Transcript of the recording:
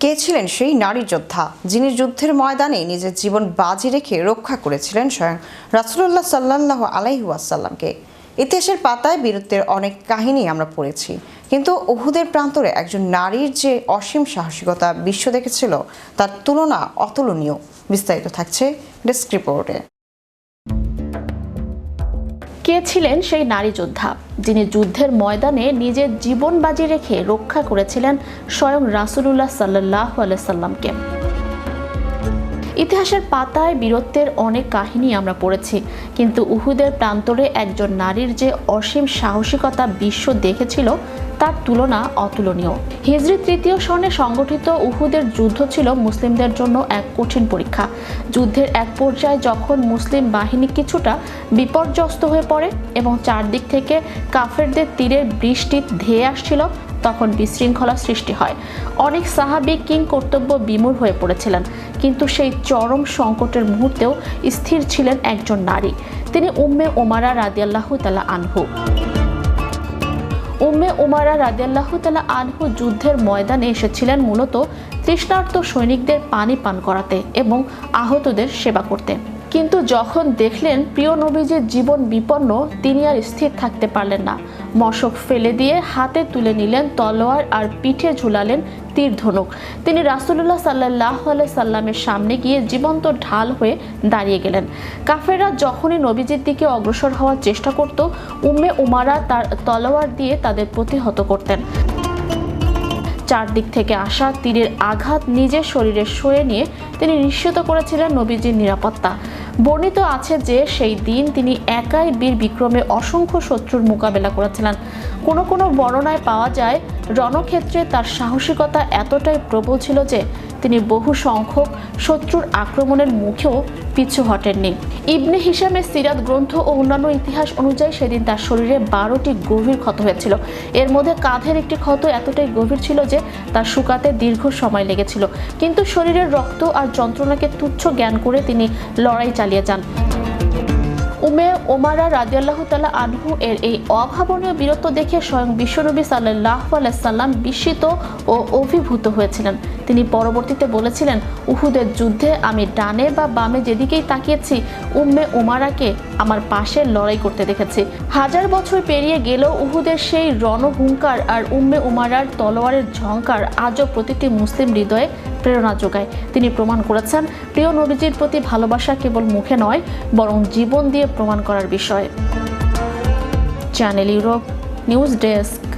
কে ছিলেন সেই নারী যোদ্ধা? যিনি যুদ্ধের ময়দানে নিজের জীবন বাজি রেখে রক্ষা করেছিলেন স্বয়ং রাসুল্লাহ সাল্লাহ আলাইহাসাল্লামকে ইতিহাসের পাতায় বীরত্বের অনেক কাহিনী আমরা পড়েছি। কিন্তু উহুদের প্রান্তরে একজন নারীর যে অসীম সাহসিকতা বিশ্ব দেখেছিল, তার তুলনা অতুলনীয়। বিস্তারিত থাকছে ডেস্ক রিপোর্টে। কে ছিলেন সেই নারী যোদ্ধা, যিনি যুদ্ধের ময়দানে নিজের জীবন বাজি রেখে রক্ষা করেছিলেন স্বয়ং রাসুলুল্লাহ সাল্লাহ সাল্লামকে। ইতিহাসের পাতায় বীরত্বের অনেক কাহিনী আমরা পড়েছি, কিন্তু উহুদের প্রান্তরে একজন নারীর যে অসীম সাহসিকতা বিশ্ব দেখেছিল, তার তুলনা অতুলনীয়। হিজরি তৃতীয় সনে সংগঠিত উহুদের যুদ্ধ ছিল মুসলিমদের জন্য এক কঠিন পরীক্ষা। যুদ্ধের এক পর্যায়ে যখন মুসলিম বাহিনী কিছুটা বিপর্যস্ত হয়ে পড়ে এবং চারদিক থেকে কাফেরদের তীরের বৃষ্টি ধেয়ে আসছিল তখন বিশৃঙ্খলা সৃষ্টি হয়। অনেক সাহাবি কিং কর্তব্য বিমূর হয়ে পড়েছিলেন। কিন্তু সেই চরম সংকটের মুহূর্তেও স্থির ছিলেন একজন নারী। তিনি উম্মে ওমারা রাদিয়াল্লাহ তালা আনহু। উম্মে উমারা রাদিয়াল্লাহ তালা আনহু যুদ্ধের ময়দানে এসেছিলেন মূলত তৃষ্ণার্ত সৈনিকদের পানি পান করাতে এবং আহতদের সেবা করতে। কিন্তু যখন দেখলেন প্রিয় নবীজির জীবন বিপন্ন, তিনি আর স্থির থাকতে পারলেন না। মশক ফেলে দিয়ে হাতে তুলে নিলেন তলোয়ার আর পিঠে ঝুলালেন তীর ধনুক। তিনি রাসুল্লাহ সাল্লাহ সাল্লামের সামনে গিয়ে জীবন্ত ঢাল হয়ে দাঁড়িয়ে গেলেন। কাফেররা যখনই নবীজির দিকে অগ্রসর হওয়ার চেষ্টা করত, উম্মে উমারা তার তলোয়ার দিয়ে তাদের প্রতিহত করতেন। চারদিক থেকে আসা তীরের আঘাত নিজের শরীরে সয়ে নিয়ে তিনি নিশ্চিত করেছিলেন নবীজির নিরাপত্তা। বর্ণিত আছে যে সেই দিন তিনি একাই বীর বিক্রমে অসংখ্য শত্রুর মোকাবেলা করেছিলেন। কোনো কোনো বর্ণনায় পাওয়া যায়, রণক্ষেত্রে তার সাহসিকতা এতটাই প্রবল ছিল যে তিনি বহু সংখ্যক শত্রুর আক্রমণের মুখেও পিছু হটেননি। ইবনে হিসামের সিরাত গ্রন্থ ও অন্যান্য ইতিহাস অনুযায়ী সেদিন তার শরীরে বারোটি গভীর ক্ষত হয়েছিল। এর মধ্যে কাঁধের একটি ক্ষত এতটাই গভীর ছিল যে তার শুকাতে দীর্ঘ সময় লেগেছিল। কিন্তু শরীরের রক্ত আর যন্ত্রণাকে তুচ্ছ জ্ঞান করে তিনি লড়াই চালিয়ে যান। উমে ওমারা রাদিয়াল্লাহ তালা আনহু এর এই অভাবনীয় বীরত্ব দেখে স্বয়ং বিশ্বনবী সাল্লাহ আলাইসাল্লাম বিস্মিত ও অভিভূত হয়েছিলেন। তিনি পরবর্তীতে বলেছিলেন, উহুদের যুদ্ধে আমি ডানে বা বামে যেদিকেই তাকিয়েছি, উম্মে উমারাকে আমার পাশে লড়াই করতে দেখেছি। হাজার বছর পেরিয়ে গেলেও উহুদের সেই রণহুঙ্কার আর উম্মে উমারার তলোয়ারের ঝঙ্কার আজও প্রতিটি মুসলিম হৃদয়ে প্রেরণা যোগায়। তিনি প্রমাণ করেছেন, প্রিয় নবীজির প্রতি ভালোবাসা কেবল মুখে নয়, বরং জীবন দিয়ে প্রমাণ করার বিষয়। Channel Europe news desk.